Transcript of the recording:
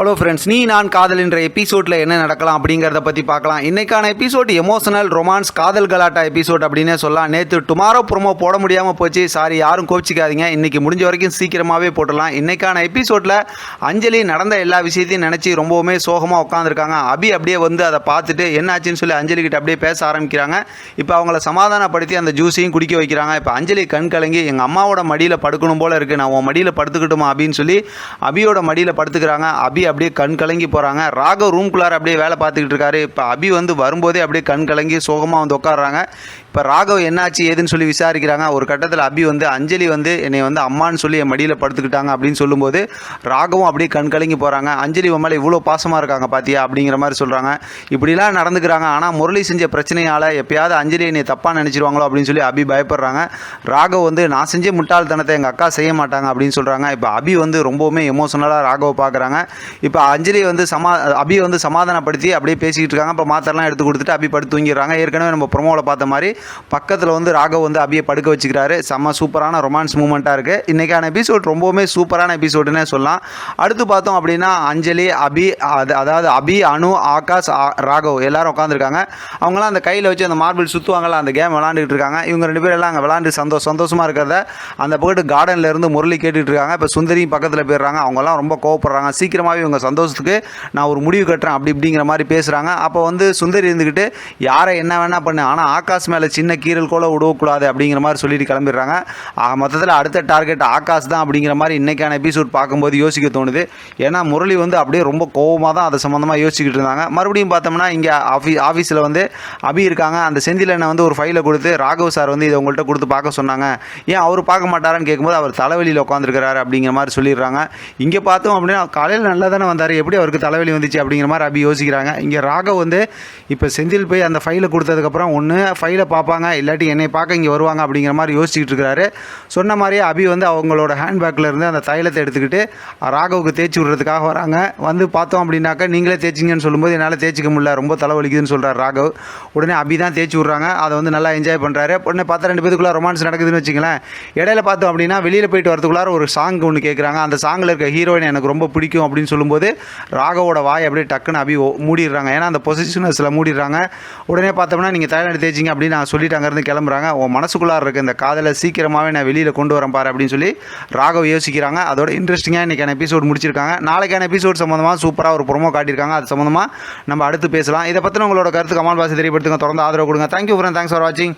Hello friends நீ நான் காதல் என்ற எபிசோடில் என்ன நடக்கலாம் அப்படிங்கிறத பற்றி பார்க்கலாம். இன்றைக்கான எபிசோட் எமோஷனல் ரொமான்ஸ் காதல் கலாட்டா எபிசோட் அப்படின்னே சொல்லலாம். நேற்று டுமாரோ ப்ரோமோ போட முடியாமல் போச்சு. சாரி யாரும் கோபிச்சிக்காதீங்க. இன்றைக்கி முடிஞ்ச வரைக்கும் சீக்கிரமாகவே போட்டுடலாம். இன்றைக்கான எபிசோடில் அஞ்சலி நடந்த எல்லா விஷயத்தையும் நினச்சி ரொம்பவுமே சோகமாக உட்காந்துருக்காங்க அபி அப்படியே வந்து அதை பார்த்துட்டு என்னாச்சுன்னு சொல்லி அஞ்சலி கிட்ட அப்படியே பேச ஆரம்பிக்கிறாங்க. இப்போ அவங்கள சமாதானப்படுத்தி அந்த ஜூஸையும் குடிக்க வைக்கிறாங்க. இப்போ அஞ்சலி கண் கலங்கி எங்கள் அம்மாவோட மடியில் படுக்கணும் போல இருக்குது நான் உன் மடியில் படுத்துக்கிட்டுமா? அப்படின்னு சொல்லி அபியோட மடியில் படுத்துக்கிறாங்க. அபி அப்படியே கண் கலங்கி போகிறாங்க ராகவ் ரூம்குள்ளார அப்படியே வேலை பார்த்துக்கிட்டு இருக்காரு. இப்போ அபி வந்து வரும்போதே அப்படியே கண் கலங்கி சோகமாக வந்து உட்காடுறாங்க இப்போ ராகவ் என்னாச்சு ஏதுன்னு சொல்லி விசாரிக்கிறாங்க. ஒரு கட்டத்தில் அபி வந்து அஞ்சலி வந்து என்னை வந்து அம்மான்னு சொல்லி என் மடியில் படுத்துக்கிட்டாங்க அப்படின்னு சொல்லும்போது ராகவும் அப்படியே கண் கலங்கி போகிறாங்க அஞ்சலி உன் மேலே இவ்வளோ பாசமாக இருக்காங்க பாத்தியா? அப்படிங்கிற மாதிரி சொல்கிறாங்க இப்படிலாம் நடந்துக்கிறாங்க. ஆனால் முரளி செஞ்ச பிரச்சனையால் எப்பயாவது அஞ்சலி என்னை தப்பாக நினச்சிருவாங்களோ அப்படின்னு சொல்லி அபி பயப்படுறாங்க. ராகவ் வந்து நான் செஞ்ச முட்டாள்தனத்தை எங்கள் அக்கா செய்ய மாட்டாங்க அப்படின்னு சொல்கிறாங்க இப்போ அபி வந்து ரொம்பவுமே எமோஷனலாக ராகவை பார்க்குறாங்க இப்போ அஞ்சலி வந்து சமா அபி வந்து சமாதானப்படுத்தி அப்படியே பேசிக்கிட்டு இருக்காங்க. இப்போ மாத்திரலாம் எடுத்து கொடுத்துட்டு அபி படுத்து தூங்கிடுறாங்க. ஏற்கனவே நம்ம ப்ரொமோவில் பார்த்த மாதிரி பக்கத்தில் வந்து ராகவ் வந்து அபியை படுக்க வச்சுக்கிறாரு. செம்ம சூப்பரான ரொமான்ஸ் மூமெண்ட்டாக இருக்குது இன்றைக்கான எபிசோட் ரொம்பவுமே சூப்பரான எபிசோடுன்னே சொல்லலாம். அடுத்து பார்த்தோம் அப்படின்னா அஞ்சலி அபி அது அதாவது அபி அனு ஆகாஷ் ராகவ் எல்லாரும் உட்காந்துருக்காங்க அவங்களாம் அந்த கையில் வச்சு அந்த மார்பிள் சுற்றுவாங்களா அந்த கேம் விளாண்டுட்டு இருக்காங்க. இவங்க ரெண்டு பேரும் எல்லாம் அங்கே விளாண்டு சந்தோஷ சந்தோஷமாக இருக்கிறத அந்த பக்கத்து கார்டனில் இருந்து முரளி கேட்டுட்டு இருக்காங்க. இப்போ சுந்தரியும் பக்கத்தில் போயிடுறாங்க. அவங்கெல்லாம் ரொம்ப கோவப்படுறாங்க. சீக்கிரமாகவே இவங்க சந்தோஷத்துக்கு நான் ஒரு முடிவு கட்டுறேன். அப்படி இப்படிங்கிற மாதிரி பேசுகிறாங்க அப்போ வந்து சுந்தரி இருந்துக்கிட்டு யாரை என்ன வேணால் பண்ணு. ஆனால் ஆகாஷ் மேலே சின்ன கீரல் கூட விடக்கூடாது அப்படிங்கிற மாதிரி சொல்லிட்டு கிளம்பிடுறாங்க. ஆக மொத்தத்தில் அடுத்த டார்கெட் ஆகாஷ் தான் அப்படிங்கிற மாதிரி இன்றைக்கான எபிசோட் பார்க்கும்போது யோசிக்க தோணுது. ஏன்னா முரளி வந்து அப்படியே ரொம்ப கோவமாக தான் அதை சம்மந்தமாக யோசிச்சுக்கிட்டு இருந்தாங்க. மறுபடியும் பார்த்தோம்னா இங்கே ஆஃபீ ஆஃபீஸில் வந்து அபி இருக்காங்க. அந்த செந்தில் என்ன வந்து ஒரு ஃபைலை கொடுத்து ராகவ் சார் வந்து இதை உங்கள்கிட்ட கொடுத்து பார்க்க சொன்னாங்க. ஏன் அவர் பார்க்க மாட்டாரான்னு கேட்கும்போது அவர் தலைவலியில் உட்காந்துருக்கிறாரு அப்படிங்கிற மாதிரி சொல்லிடுறாங்க. இங்கே பார்த்தோம் அப்படின்னா காலையில் நல்லா தானே வந்தார். எப்படி அவருக்கு தலைவலி வந்துச்சு அப்படிங்கிற மாதிரி அபி யோசிக்கிறாங்க. இங்கே ராகவ் வந்து இப்போ செந்தில் போய் அந்த ஃபைலை கொடுத்ததுக்கப்புறம் ஒன்று ஃபைலை பா பார்ப்பாங்க இல்லாட்டி என்னை பார்க்க இங்கே வருவாங்க அப்படிங்கிற மாதிரி யோசிச்சுட்டு இருக்காரு சொன்ன மாதிரியே அபி வந்து அவங்களோட ஹேண்ட்பேக்கில் இருந்து அந்த தைலத்தை எடுத்துக்கிட்டு ராகவுக்கு தேய்ச்சி விடுறதுக்காக வராங்க. வந்து பார்த்தோம் அப்படின்னாக்கா நீங்களே தேய்ச்சிங்கன்னு சொல்லும்போது என்னால் தேய்ச்சிக்க முடியல ரொம்ப தலைவலிக்குதுன்னு சொல்கிறார் ராகவ். உடனே அபி தான் தேய்ச்சி விட்றாங்க. அதை வந்து நல்லா என்ஜாய் பண்ணுறாரு உடனே பார்த்தா ரெண்டு பேருக்குள்ளே ரொமான்ஸ் நடக்குதுன்னு வச்சுங்களேன் இடையில பார்த்தோம் அப்படின்னா வெளியில் போயிட்டு வரதுக்குள்ளார ஒரு சாங் ஒன்று கேட்குறாங்க அந்த சாங்கில் இருக்க ஹீரோயின் எனக்கு ரொம்ப பிடிக்கும் அப்படின்னு சொல்லும்போது ராகவோட வாய் அப்படியே டக்குன்னு அபி ஓ- மூடிடுறாங்க. ஏன்னா அந்த பொசிஷனஸில் மூடிடுறாங்க. உடனே பார்த்தோம்னா நீங்கள் தைலாண்டு தேய்ச்சிங்க அப்படின்னு நான் சொல்லிட்டு அங்கேருந்து கிளம்புறாங்க. உன் மனசுக்குள்ளார இருக்க இந்த காதலை சீக்கிரமாகவே நான் வெளியில் கொண்டு வரேன் பாரு அப்படின்னு சொல்லி ராகவ் யோசிக்கிறாங்க. அதோட இன்ட்ரெஸ்டிங்காக இன்றைக்கான எபிசோட் முடிச்சிருக்காங்க. நாளைக்கான எபிசோட் சம்மந்தமாக சூப்பராக ஒரு ப்ரொமோ காட்டியிருக்காங்க. அது சம்மந்தமாக நம்ம அடுத்து பேசலாம். இதை பற்றின உங்களோட கருத்து கமல் பாசி தெரியப்படுத்துங்க. தொடர்ந்து ஆதரவு கொடுங்க. தேங்க்யூ ஃப்ரெண்ட் தேங்க்ஸ் ஃபார் வாட்சிங்